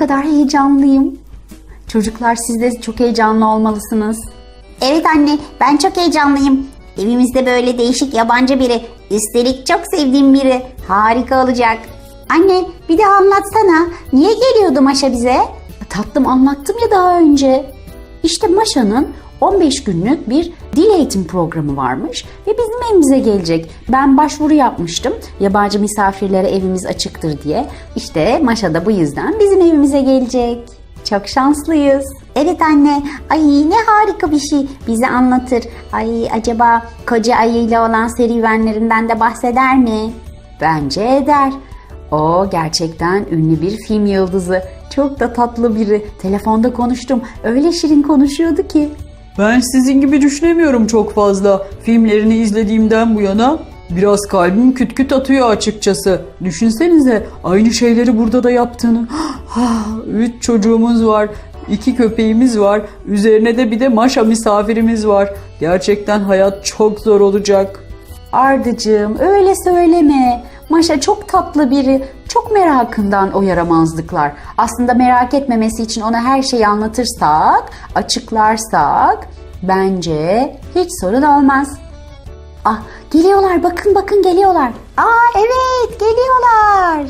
kadar heyecanlıyım. Çocuklar siz de çok heyecanlı olmalısınız. Evet anne, ben çok heyecanlıyım. Evimizde böyle değişik yabancı biri, üstelik çok sevdiğim biri. Harika olacak. Anne, bir daha anlatsana. Niye geliyordu Maşa bize? Tatlım anlattım ya daha önce. İşte Maşa'nın 15 günlük bir dil eğitim programı varmış ve bizim evimize gelecek. Ben başvuru yapmıştım yabancı misafirlere evimiz açıktır diye. İşte Maşa da bu yüzden bizim evimize gelecek. Çok şanslıyız. Evet anne, ay ne harika bir şey. Bize anlatır. Ay acaba koca ayıyla olan serüvenlerinden de bahseder mi? Bence eder. O gerçekten ünlü bir film yıldızı. Çok da tatlı biri. Telefonda konuştum. Öyle şirin konuşuyordu ki. Ben sizin gibi düşünemiyorum çok fazla. Filmlerini izlediğimden bu yana biraz kalbim küt küt atıyor açıkçası. Düşünsenize aynı şeyleri burada da yaptığını. Üç çocuğumuz var, iki köpeğimiz var, üzerine de bir de maşa misafirimiz var. Gerçekten hayat çok zor olacak. Ardıcığım öyle söyleme. Maşa çok tatlı biri. Çok merakından o yaramazlıklar. Aslında merak etmemesi için ona her şeyi anlatırsak, açıklarsak bence hiç sorun olmaz. Ah geliyorlar bakın bakın geliyorlar. Aa evet, geliyorlar.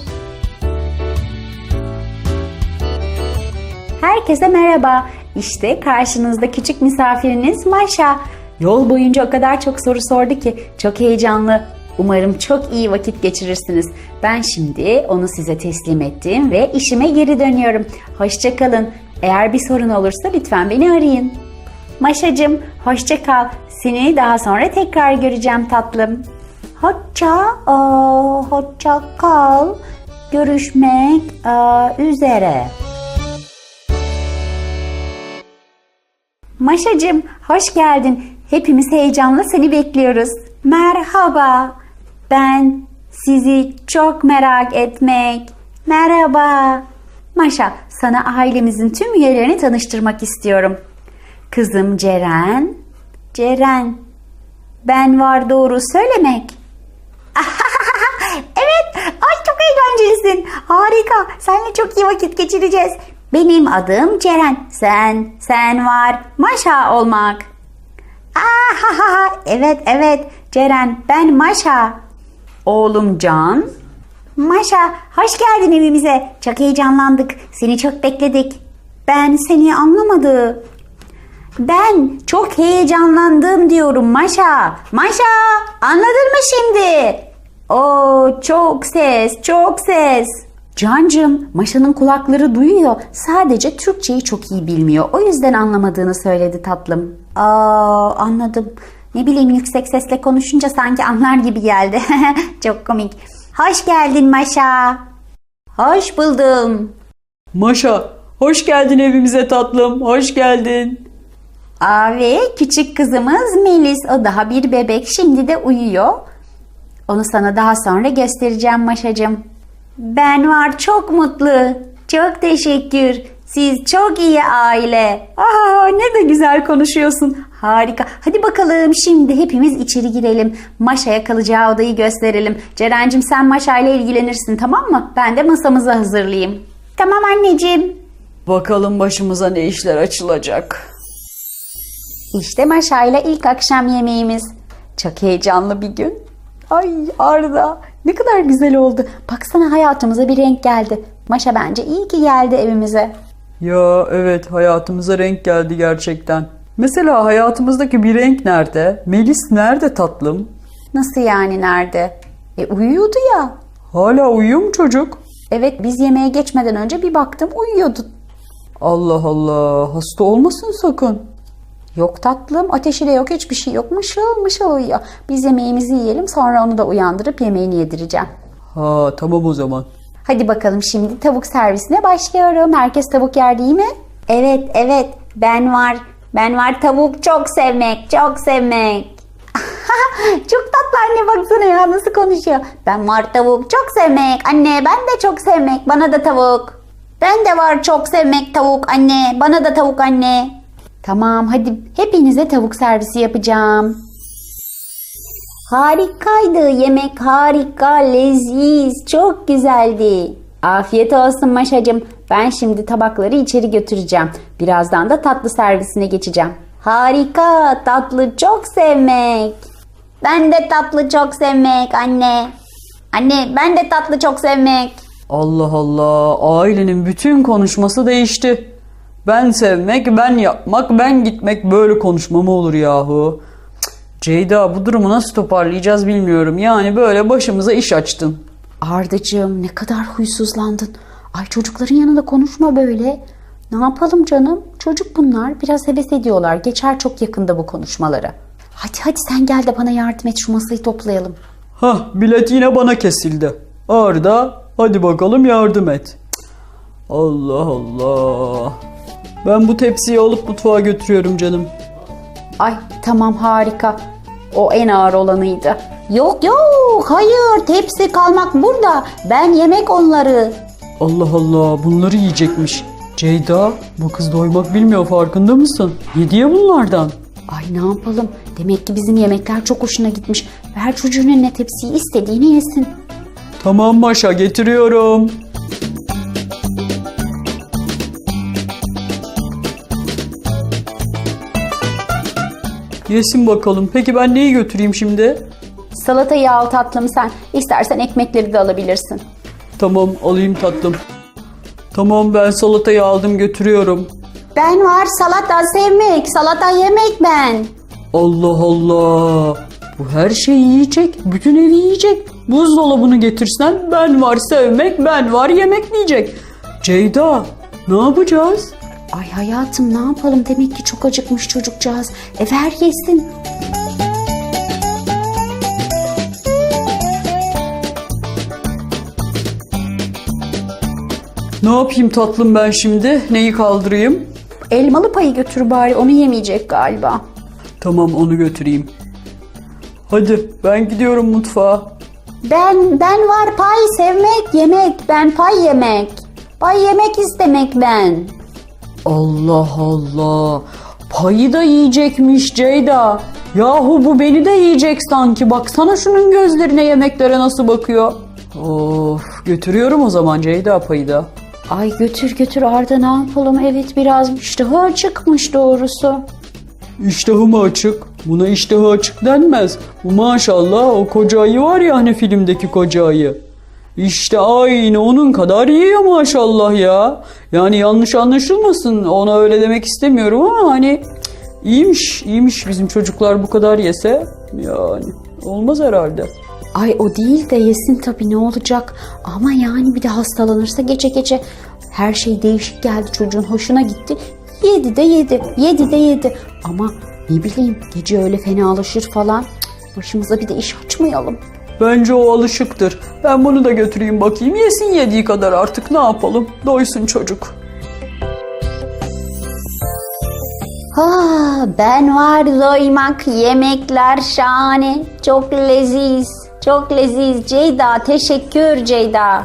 Herkese merhaba. İşte karşınızda küçük misafiriniz Maşa. Yol boyunca o kadar çok soru sordu ki çok heyecanlı. Umarım çok iyi vakit geçirirsiniz. Ben şimdi onu size teslim ettim ve işime geri dönüyorum. Hoşçakalın. Eğer bir sorun olursa lütfen beni arayın. Maşacığım hoşça kal. Seni daha sonra tekrar göreceğim tatlım. Hoşça, aa, hoşça kal. Görüşmek aa, üzere. Maşacığım hoş geldin. Hepimiz heyecanla seni bekliyoruz. Merhaba. Ben sizi çok merak etmek. Merhaba. Maşa, sana ailemizin tüm üyelerini tanıştırmak istiyorum. Kızım Ceren. Ceren. Ben var doğru söylemek. Evet, ay çok eğlencelisin. Harika, seninle çok iyi vakit geçireceğiz. Benim adım Ceren. Sen, sen var Maşa olmak. Ahaha, evet evet Ceren ben Maşa. Oğlum Can. Maşa, hoş geldin evimize. Çok heyecanlandık. Seni çok bekledik. Ben seni anlamadı. Ben çok heyecanlandım diyorum Maşa. Maşa anladın mı şimdi? Oo çok ses çok ses. Cancım Maşa'nın kulakları duyuyor. Sadece Türkçeyi çok iyi bilmiyor. O yüzden anlamadığını söyledi tatlım. Aa, anladım. Ne bileyim yüksek sesle konuşunca sanki anlar gibi geldi. çok komik. Hoş geldin Maşa. Hoş buldum. Maşa, hoş geldin evimize tatlım, hoş geldin. Abi küçük kızımız Melis o daha bir bebek şimdi de uyuyor. Onu sana daha sonra göstereceğim Maşacığım. Ben var çok mutlu. Çok teşekkür. Siz çok iyi aile. Aa, ne de güzel konuşuyorsun. Harika. Hadi bakalım şimdi hepimiz içeri girelim. Maşa'ya kalacağı odayı gösterelim. Ceren'cim sen Maşa ile ilgilenirsin tamam mı? Ben de masamızı hazırlayayım. Tamam anneciğim. Bakalım başımıza ne işler açılacak. İşte Maşa ile ilk akşam yemeğimiz. Çok heyecanlı bir gün. Ay Arda ne kadar güzel oldu. Baksana hayatımıza bir renk geldi. Maşa bence iyi ki geldi evimize. Ya evet hayatımıza renk geldi gerçekten. Mesela hayatımızdaki bir renk nerede? Melis nerede tatlım? Nasıl yani nerede? E uyuyordu ya. Hala uyuyor mu çocuk? Evet biz yemeğe geçmeden önce bir baktım uyuyordu. Allah Allah hasta olmasın sakın. Yok tatlım ateşi de yok hiçbir şey yok mışıl mışıl uyuyor. Biz yemeğimizi yiyelim sonra onu da uyandırıp yemeğini yedireceğim. Ha tamam o zaman. Hadi bakalım şimdi tavuk servisine başlıyorum. Herkes tavuk yer değil mi? Evet evet ben var. Ben var tavuk çok sevmek çok sevmek. Çok tatlı anne baksana ya nasıl konuşuyor. Ben var tavuk çok sevmek. Anne ben de çok sevmek. Bana da tavuk. Ben de var çok sevmek tavuk anne. Bana da tavuk anne. Tamam hadi hepinize tavuk servisi yapacağım. Harikaydı yemek harika leziz çok güzeldi. Afiyet olsun Maşacığım. Ben şimdi tabakları içeri götüreceğim. Birazdan da tatlı servisine geçeceğim. Harika, tatlı çok sevmek. Ben de tatlı çok sevmek anne. Anne ben de tatlı çok sevmek. Allah Allah ailenin bütün konuşması değişti. Ben sevmek, ben yapmak, ben gitmek böyle konuşma mı olur yahu? Cık, Ceyda bu durumu nasıl toparlayacağız bilmiyorum. Yani böyle başımıza iş açtın. Ardacığım ne kadar huysuzlandın. Ay çocukların yanında konuşma böyle. Ne yapalım canım? Çocuk bunlar. Biraz heves ediyorlar. Geçer çok yakında bu konuşmaları. Hadi hadi sen gel de bana yardım et şu masayı toplayalım. Hah bilet yine bana kesildi. Arda hadi bakalım yardım et. Allah Allah. Ben bu tepsiyi alıp mutfağa götürüyorum canım. Ay tamam harika. O en ağır olanıydı. Yok yok hayır tepsi kalmak burada. Ben yemek onları. Allah Allah bunları yiyecekmiş. Ceyda bu kız doymak bilmiyor farkında mısın? Yedi ya bunlardan. Ay ne yapalım? Demek ki bizim yemekler çok hoşuna gitmiş. Ver çocuğun eline tepsiyi istediğini yesin. Tamam Maşa getiriyorum. Yesin bakalım. Peki ben neyi götüreyim şimdi? Salatayı al tatlım sen. İstersen ekmekleri de alabilirsin. Tamam alayım tatlım. Tamam ben salatayı aldım götürüyorum. Ben var salata sevmek, salata yemek ben. Allah Allah. Bu her şeyi yiyecek. Bütün evi yiyecek. Buzdolabını getirsen ben var sevmek, ben var yemek diyecek. Ceyda ne yapacağız? Ay hayatım ne yapalım? Demek ki çok acıkmış çocukcağız. E ver yesin. Ne yapayım tatlım ben şimdi? Neyi kaldırayım? Elmalı payı götür bari. Onu yemeyecek galiba. Tamam onu götüreyim. Hadi ben gidiyorum mutfağa. Ben ben var pay sevmek, yemek. Ben pay yemek. Pay yemek istemek ben. Allah Allah. Payı da yiyecekmiş Ceyda. Yahu bu beni de yiyecek sanki. Baksana şunun gözlerine yemeklere nasıl bakıyor. Of götürüyorum o zaman Ceyda payı da. Ay götür götür Arda ne yapalım? Evet biraz iştahı acıkmış doğrusu. İştahım açık. Buna iştahı açık denmez. Bu maşallah o koca ayı var ya hani filmdeki koca ayı. İşte aynı onun kadar yiyor maşallah ya. Yani yanlış anlaşılmasın ona öyle demek istemiyorum ama hani iyiymiş iyiymiş bizim çocuklar bu kadar yese yani olmaz herhalde. Ay o değil de yesin tabii ne olacak. Ama yani bir de hastalanırsa gece gece her şey değişik geldi çocuğun hoşuna gitti. Yedi de yedi, yedi de yedi. Ama ne bileyim gece öyle fenalaşır falan. Başımıza bir de iş açmayalım. Bence o alışıktır. Ben bunu da götüreyim bakayım. Yesin yediği kadar artık ne yapalım. Doysun çocuk. Ha, ben var doymak, yemekler şahane. Çok leziz, çok leziz. Ceyda, teşekkür Ceyda.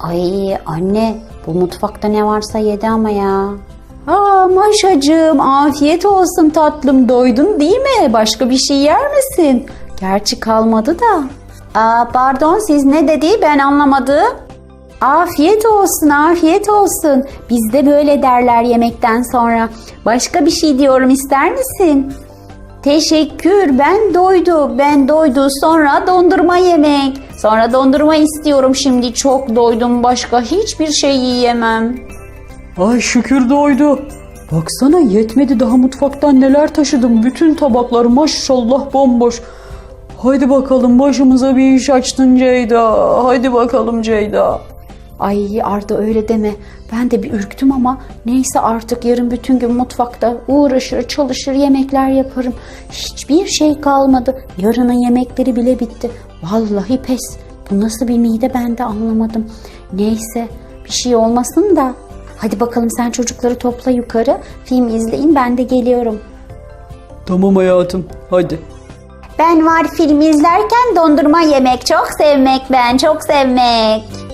Ay anne bu mutfakta ne varsa yedi ama ya. Aa Maşacığım afiyet olsun tatlım doydun değil mi? Başka bir şey yer misin? Gerçi kalmadı da. Aa, pardon siz ne dedi ben anlamadım. Afiyet olsun, afiyet olsun. Bizde böyle derler yemekten sonra. Başka bir şey diyorum ister misin? Teşekkür ben doydu, ben doydu. Sonra dondurma yemek. Sonra dondurma istiyorum şimdi çok doydum. Başka hiçbir şey yiyemem. Ay şükür doydu. Baksana yetmedi daha mutfaktan neler taşıdım. Bütün tabaklar maşallah bomboş. Haydi bakalım başımıza bir iş açtın Ceyda. Haydi bakalım Ceyda. Ay Arda öyle deme. Ben de bir ürktüm ama neyse artık yarın bütün gün mutfakta uğraşır, çalışır, yemekler yaparım. Hiçbir şey kalmadı. Yarının yemekleri bile bitti. Vallahi pes. Bu nasıl bir mide ben de anlamadım. Neyse bir şey olmasın da. Hadi bakalım sen çocukları topla yukarı. Film izleyin ben de geliyorum. Tamam hayatım hadi. Ben var film izlerken dondurma yemek çok sevmek ben çok sevmek.